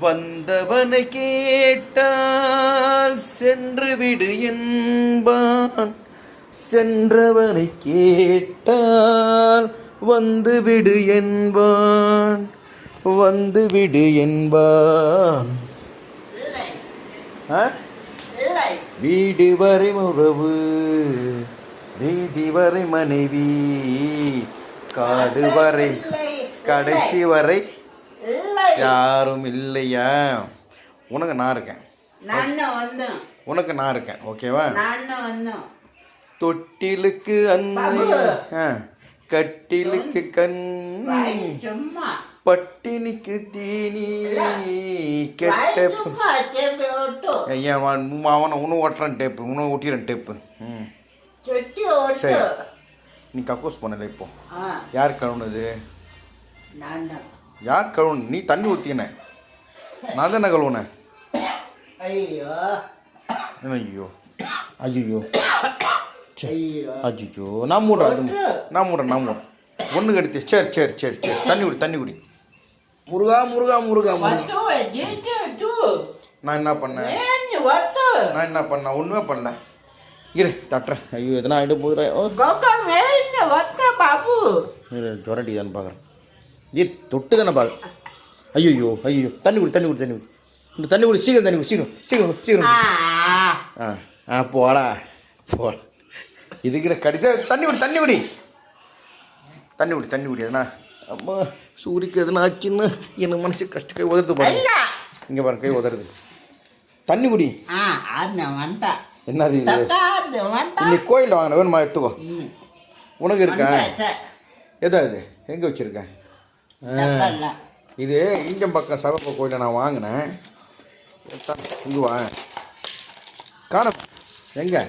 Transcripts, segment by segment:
வந்தவனை கேட்டால் சென்று விடு என்பான். சென்றவனை கேட்டால் வந்து விடு என்பான். வந்து விடு என்பான் வீடு வரை உறவு வீதி வரை மனைவி காடு வரை கடைசி வரை யாரும் இல்லையா? உனக்கு நான் இருக்கேன். உனக்கு நான் இருக்கேன். ஓகேவா? தொட்டிலுக்கு அன்னை ஆ, கட்டிலுக்கு சும்மா. பட்டினிக்கு தீனி. கெட்ட ஐயா அவனை உணவு ஓட்டுறான் டேப்பு. உணவு ஒட்டிடுறேன் டேப்பு. ம். சரி. நீ கக்கூஸ் பண்ணல இப்போ. யார் கழுவுனது? யார் கழுவுன? நீ தண்ணி ஊற்றின நான் தானே கழுவுனேன் ஐயோ. ஐயோ. ஐயோ. ஐயோ. அஜிஜோ நான் மூடுறேன் அது. நான் மூடுறேன் நான் மூடுறேன். ஒன்று கடித்து. சரி சரி சரி சரி. தண்ணி குடி தண்ணி குடி. முருகா முருகா முருகா நான் என்ன பண்ணேன்? நான் என்ன பண்ணேன்? ஒன்றுமே பண்ணல. இரு தட்டுறேன். ஐயோ எதனா ஆகிட்டு இரு ஜொரடி தானே பார்க்குறேன் இரு தொட்டு தானே பார்க்க ஐயோ ஐயோ தண்ணி குடி தண்ணி குடி தண்ணி குடி. இந்த தண்ணி குடி சீக்கிரம் தண்ணி குடி சீக்கிரம் சீக்கிரம் சீக்கிரம் ஆ. ஆ போடா போட. இதுக்கு கடைசியாக தண்ணி குடி தண்ணி குடி. தண்ணி குடி தண்ணி குடி எதுனா? அம்மா சூரிக்கு எதுனா ஆச்சுன்னு எனக்கு மனசு கஷ்ட கை உதறது ஐயா இங்கே பாருங்க கை உதறது. தண்ணி குடி. என்னது இது? இன்னைக்கு கோயிலில் வாங்கின வேணுமா எடுத்துக்கோ. உனக்கு இருக்கா? வந்தா எதா இது? எங்கே வச்சுருக்கேன் இது இங்கம் பக்கம் சவப்ப கோயிலில் நான் வாங்கினேன். இங்கே வா. காண எங்கே?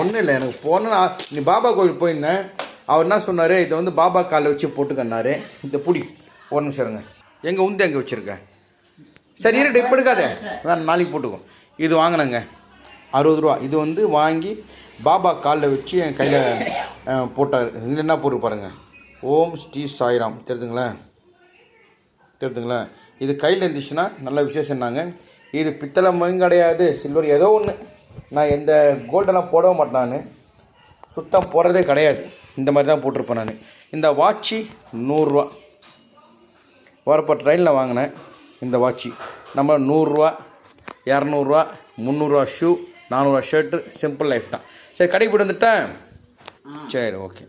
ஒன்றும் இல்லை எனக்கு போன நீ பாபா கோயில் போயிருந்தேன். அவர் என்ன சொன்னார்? இதை வந்து பாபா காலில் வச்சு போட்டுக்கன்னாரு. இந்த புடி ஒரு நிமிஷம் இருங்க. எங்கே உந்து எங்கே வச்சுருக்கேன் சரி இருட்டு இப்போ எடுக்காத. வேணாம் நாளைக்கு போட்டுக்கோ. இது வாங்கினேங்க. அறுபது ரூபா. இது வந்து வாங்கி பாபா காலில் வச்சு என் கையில் போட்டார். இதில் என்ன போட்டு பாருங்க. ஓம் ஸ்ரீ சாய்ராம். தெரியுதுங்களா தெரியுதுங்களா இது கையில் இருந்துச்சுன்னா நல்ல விசேஷம்னாங்க. இது பித்தளை மண் கிடையாது சில்வர் ஏதோ ஒன்று நான் எந்த கோல்டெல்லாம் போடவே மாட்டேன் நான். சுத்தம் போடுறதே கிடையாது. இந்த மாதிரி தான் போட்டிருப்பேன் நான். இந்த வாட்சி நூறுரூவா. வரப்போ ட்ரெயினில் வாங்கினேன் இந்த வாட்சி. நம்ம நூறுரூவா இரநூறுவா முந்நூறுரூவா ஷூ நானூறுரூவா ஷர்ட்டு சிம்பிள் லைஃப் தான். சரி கடைக்கு போய்ட்டு வந்துட்டேன். சரி ஓகே.